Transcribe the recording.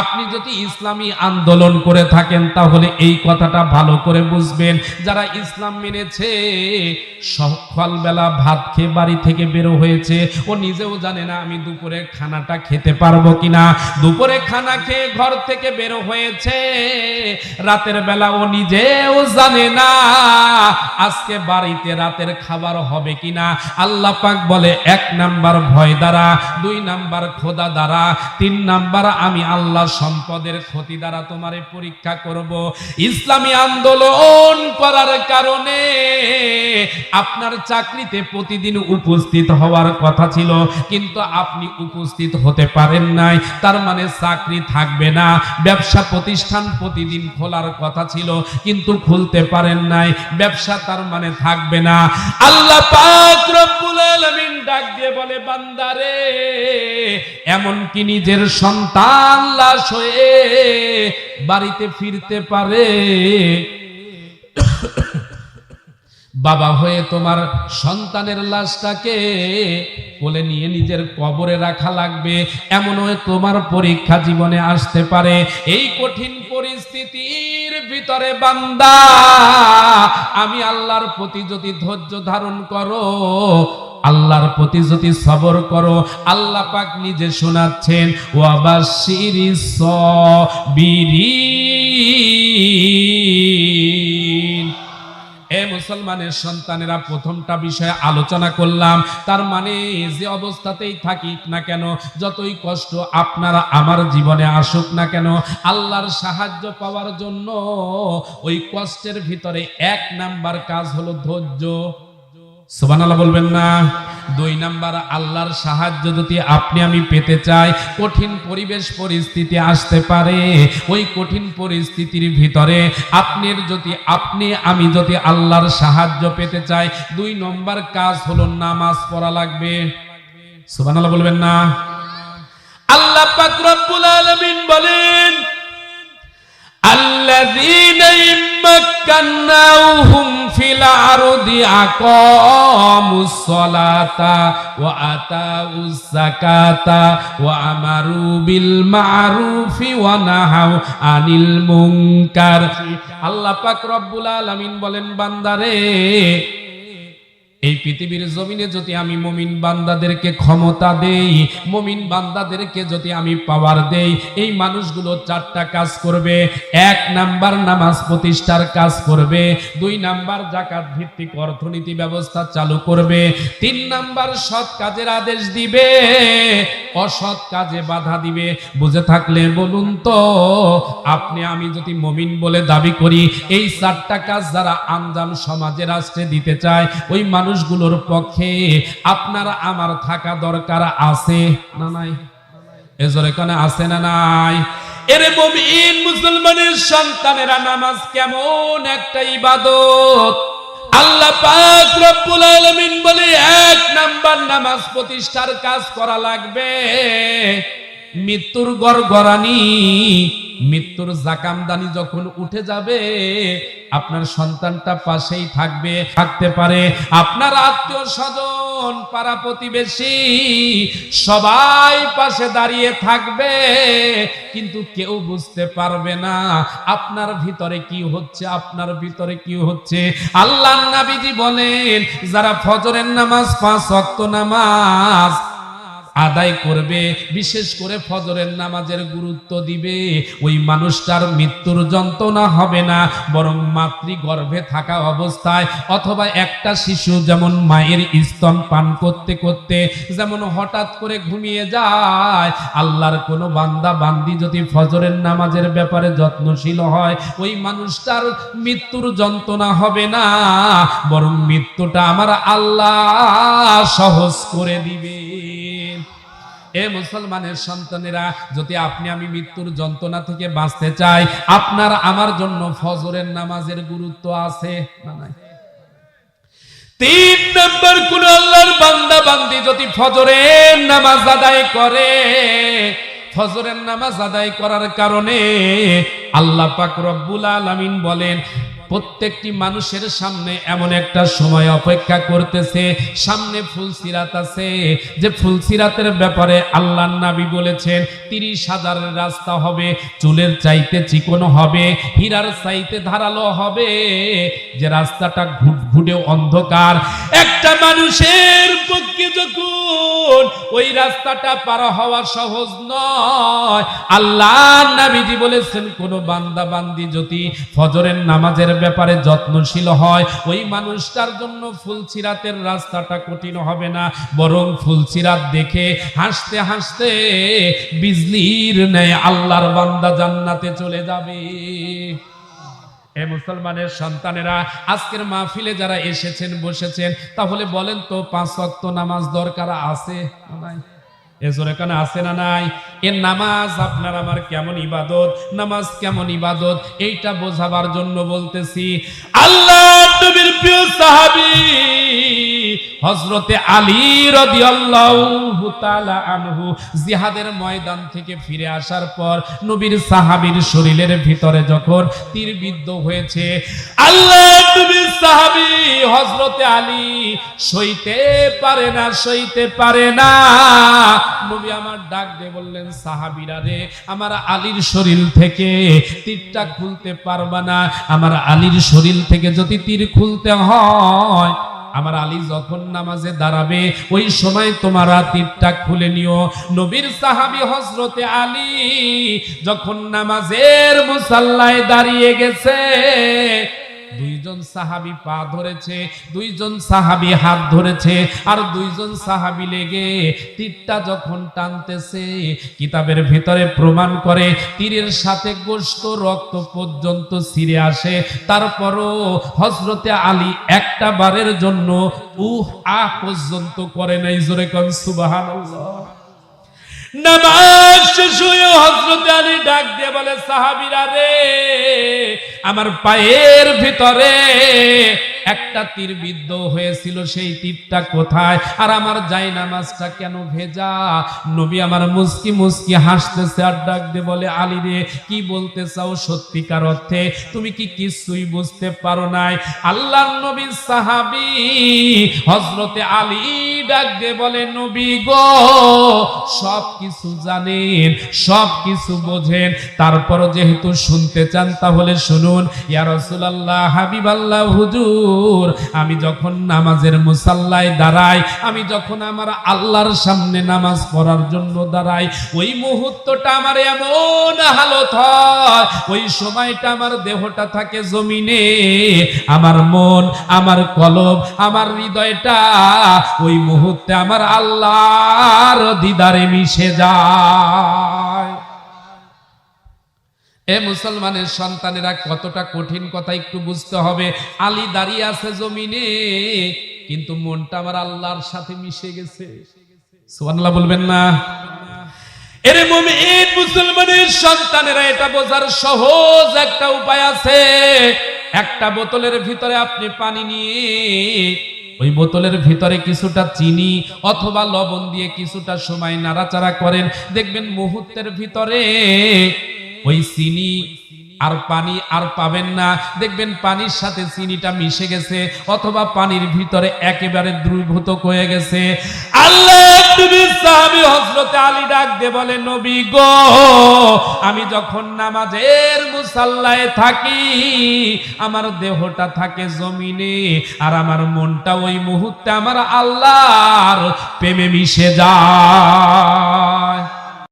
আপনি যদি ইসলামী আন্দোলন করে থাকেন, তাহলে এই কথাটা ভালো করে বুঝবেন। যারা ইসলাম মেনেছে সকালবেলা ভাত খেয়ে বাড়ি থেকে বেরো হয়েছে, ও নিজেও জানে না আমি দুপুরে খানাটা খেতে পারব কিনা। দুপুরে খানা খেয়ে ঘর থেকে বেরো হয়েছে, রাতের বেলা ও নিজেও জানে না আজকে বাড়িতে রাতের খাবার হবে কিনা। আল্লাহ পাক বলে, এক নাম্বার ভয় দ্বারা, দুই নাম্বার খোদা দ্বারা, তিন নাম্বার আমি আল্লাহ সম্পদের ক্ষতি দ্বারা তোমারে পরীক্ষা করব। ইসলামী আন্দোলন করার কারণে আপনার চাকরিতে প্রতিদিন উপস্থিত হওয়ার কথা ছিল, কিন্তু আপনি উপস্থিত হতে পারেন নাই। তার মানে চাকরি থাকবে না। ব্যবসা প্রতিষ্ঠান প্রতিদিন খোলার কথা ছিল, কিন্তু খুলতে পারেন নাই। ব্যবসা তার মানে থাকবে না। আল্লাহ পাক রব্বুল আলামিন বলে বান্দারে। এমন কি নিজের সন্তান লাশ হয়ে বাড়িতে ফিরতে পারে। বাবা হয়ে তোমার সন্তানের লাশটাকে কোলে নিয়ে নিজের কবরে রাখা লাগবে। এমন হয়ে তোমার পরীক্ষা জীবনে আসতে পারে। এই কঠিন পরিস্থিতির ভিতরে বান্দা, আমি আল্লাহর প্রতি যদি ধৈর্য ধারণ করো আল্লাহর প্রতি যদি সবর করো, আল্লাহ পাক নিজে শোনাচ্ছেন এ মুসলমানের সন্তানেরা প্রথমটা বিষয়ে আলোচনা করলাম, তার মানে যে অবস্থাতেই থাকি না কেন, যতই কষ্ট আপনারা আমার জীবনে আসুক না কেন, আল্লাহর সাহায্য পাওয়ার জন্য ওই কষ্টের ভিতরে এক নাম্বার কাজ হলো ধৈর্য। সোবানাল্লাহ বলবেন না। দুই নাম্বার, আল্লাহর সাহায্য যদি আপনি আমি পেতে চাই, কঠিন পরিবেশ পরিস্থিতি আসতে পারে। ওই কঠিন পরিস্থিতির ভিতরে আপনার যদি, আপনি, আমি যদি আল্লাহর সাহায্য পেতে চাই, দুই নম্বর কাজ হলো নামাজ পড়া লাগবে। সুবহানাল্লাহ বলবেন না। আল্লাহ পাক রব্বুল আলামিন বলেন, আল্লাযীনা مكناهم في الأرض أقاموا الصلاة وآتوا الزكاة وأمروا بالمعروف ونهوا عن المنكر আল্লাহ পাক রব্বুল আলামিন বলেন বান্দারে এই পৃথিবীর জমিনে যদি আমি মমিন বান্দাদেরকে ক্ষমতা দেই, মমিন বান্দাদেরকে যদি আমি পাওয়ার দেই, এই মানুষগুলো চারটা কাজ করবে। এক নাম্বার নামাজ প্রতিষ্ঠার কাজ করবে, দুই নাম্বার জাকাত ভিত্তিক অর্থনীতি ব্যবস্থা চালু করবে, তিন নাম্বার সৎ কাজের আদেশ দিবে, অসৎ কাজে বাধা দিবে। বুঝে থাকলে বলুন তো, আপনি আমি যদি মমিন বলে দাবি করি, এই চারটা কাজ যারা আঞ্জাম সমাজে রাষ্ট্রে দিতে চায়, ওই মানুষগুলোর পক্ষে আপনার আমার থাকা দরকার আছে না নাই? এজোর এখানে আছে না নাই? এরে মমিন মুসলমানের সন্তানেরা নামাজ কেমন একটা ইবাদত। আল্লাহ পাক রব্বুল আলামিন বলে, এক নাম্বার নামাজ প্রতিষ্ঠার কাজ করা লাগবে। মৃত্যুর গড়গড়ানি মৃত্যুর জাকামদানি যখন উঠে যাবে, আপনার সন্তানটা পাশেই থাকবে, থাকতে পারে। আপনার আত্মীয় স্বজন, পাড়া প্রতিবেশী, সবাই পাশে দাঁড়িয়ে থাকবে, কিন্তু কেউ বুঝতে পারবে না, আপনার ভিতরে কি হচ্ছে, আপনার ভিতরে কি হচ্ছে। আল্লাহ নাবিজি বলেন, যারা ফজরের নামাজ, পাঁচ ওয়াক্ত নামাজ আদায় করবে, বিশেষ করে ফজরের নামাজের গুরুত্ব দিবে। ওই মানুষটার মৃত্যুর যন্ত্রণা হবে না, বরং মাতৃ গর্ভে থাকা অবস্থায় অথবা একটা শিশু যেমন মায়ের স্তন পান করতে করতে যেমন হঠাৎ করে ঘুমিয়ে যায়, আল্লাহর কোনো বান্দা বান্দি যদি ফজরের নামাজের ব্যাপারে যত্নশীল হয়, ওই মানুষটার মৃত্যুর যন্ত্রণা হবে না, বরং মৃত্যুটা আমার আল্লাহ সহজ করে দিবে। এ মুসলমানের সন্তানেরা, যদি আপনি আমি মৃত্যুর যন্ত্রণা থেকে বাঁচতে চাই, আপনার আমার জন্য ফজরের নামাজের গুরুত্ব আছে না নাই? তিন নম্বর কোন আল্লাহর বান্দা বান্দি যদি ফজরের নামাজ আদায় করে, ফজরের নামাজ আদায় করার কারণে আল্লাহ পাক রব্বুল আলামিন বলেন প্রত্যেকটি মানুষের সামনে এমন একটা সময় অপেক্ষা করতেছে, সামনে ফুলসিরাত আছে। যে ফুলসিরাতের ব্যাপারে আল্লাহ নাবি বলেছেন, তিরিশ হাজারের রাস্তা হবে, চুলের চাইতে চিকন হবে, হীরার চাইতে ধারালো হবে। যে রাস্তাটা ঘুটঘুটে অন্ধকার, একটা মানুষের পক্ষে যখন ওই রাস্তাটা পার হওয়া সহজ নয়। আল্লাহ নাবিজি বলেছেন, কোন বান্দা বান্দি যদি ফজরের নামাজের ব্যাপারে যত্নশীল হয়, ওই মানুষটার জন্য ফুলসিরাতের রাস্তাটা কঠিন হবে না। বরং ফুলসিরাত দেখে হাসতে হাসতে বিজলির নেয় আল্লাহর বান্দা জান্নাতে চলে যাবে। এ মুসলমানের সন্তানেরা, আজকের মাহফিলে যারা এসেছেন, বসেছেন, তাহলে বলেন তো পাঁচ অক্ত নামাজ দরকার আছে নাই? এ আছে না নাই? এর নামাজ আপনার আমার কেমন ইবাদত? নামাজ কেমন ইবাদত? এইটা বোঝাবার জন্য বলতেছি, আল্লাহ নবীর প্রিয় সাহাবী হযরতে আলী তাআলা আনহু জিহাদের ময়দান থেকে ফিরে আসার পর নবীর সাহাবীর শরীরের ভিতরে যখন তীরবিদ্ধ হয়েছে, আল্লাহ নবীর সাহাবী হযরতে আলী, সইতে পারে না, সইতে পারে না। নবী আমার ডাক দিয়ে বললেন, সাহাবীরা রে, আমার আলীর শরীর থেকে তীরটা খুলতে পারবা না। আমার আলীর শরীর থেকে যদি তীর খুলতে হয়। আমার আলী যখন নামাজে দাঁড়াবে, ওই সময় তোমার আতিরটা খুলে নিও। নবীর সাহাবি হজরতে আলী যখন নামাজের মুসাল্লায় দাঁড়িয়ে গেছে দুইজন সাহাবী পা ধরেছে, দুইজন সাহাবী হাত ধরেছে, আর দুইজন সাহাবী লেগে তীরটা যখন টানতেছে, কিতাবের ভিতরে প্রমাণ করে তীরের সাথে গোস্ত রক্ত পর্যন্ত ছিঁড়ে আসে। তারপরও হজরতে আলী একটা বারের জন্য উহ আহ পর্যন্ত করে নাই, জোরে কন সুবহানাল্লাহ। নামাজ শেষ হয়ে হজরত আলী ডাক দিয়ে বলে সাহাবিরা রে আমার পায়ের ভিতরে একটা তীর বিদ্ধ হয়েছিল, সেই তীরটা কোথায়? আর আমার যাই নামাজটা কেন ভেজা? নবী আমার মুস্কি মুস্কি হাসতেছে আর ডাক দিয়ে বলে, আলী রে, কি বলতে চাও সত্যিকার অর্থে? তুমি কি কিছুই বুঝতে পারো নাই? আল্লাহ নবী সাহাবি হজরতে আলী ডাক দিয়ে বলে, নবী গো, সব কিছু জানেন, সব কিছু বোঝেন। তারপর যেহেতু শুনতে চান, তাহলে শুনুন, ইয়া রাসূলুল্লাহ, হাবিবাল্লাহ, হুজুর আমি যখন নামাজের মুসাল্লায় দাঁড়াই, আমি যখন আমার আল্লাহর সামনে নামাজ পড়ার জন্য দাঁড়াই, ওই মুহূর্তটা আমার এমন হালত হয়, ওই সময়টা আমার দেহটা থাকে জমিনে, আমার মন, আমার কলব, আমার হৃদয়টা, ওই মুহূর্তে আমার আল্লাহর দিদারে মিশে যায়। এ মুসলমানের সন্তানেরা কতটা কঠিন কথা একটু বুঝতে হবে। আলী দাঁড়িয়ে আছে জমিনে, কিন্তু মনটা আমার আল্লাহর সাথে মিশে গেছে। সুবহানাল্লাহ বলবেন না। এরে মুমিন, মুসলমানের সন্তানেরা, এটা বোঝার সহজ একটা উপায় আছে। একটা বোতলের ভিতরে আপনি পানি নিয়ে, ওই বোতলের ভিতরে কিছুটা চিনি অথবা লবণ দিয়ে কিছুটা সময় নাড়াচাড়া করেন। দেখবেন মুহূর্তের ভিতরে ওই চিনি আর পানি আর পাবেন না। দেখবেন পানির সাথে চিনিটা মিশে গেছে, অথবা পানির ভিতরে একেবারে দ্রুভূত হয়ে গেছে। আমি যখন নামাজের মুসাল্লায় থাকি, আমার দেহটা থাকে জমিনে, আর আমার মনটা ওই মুহূর্তে আমার আল্লাহর প্রেমে মিশে যায়।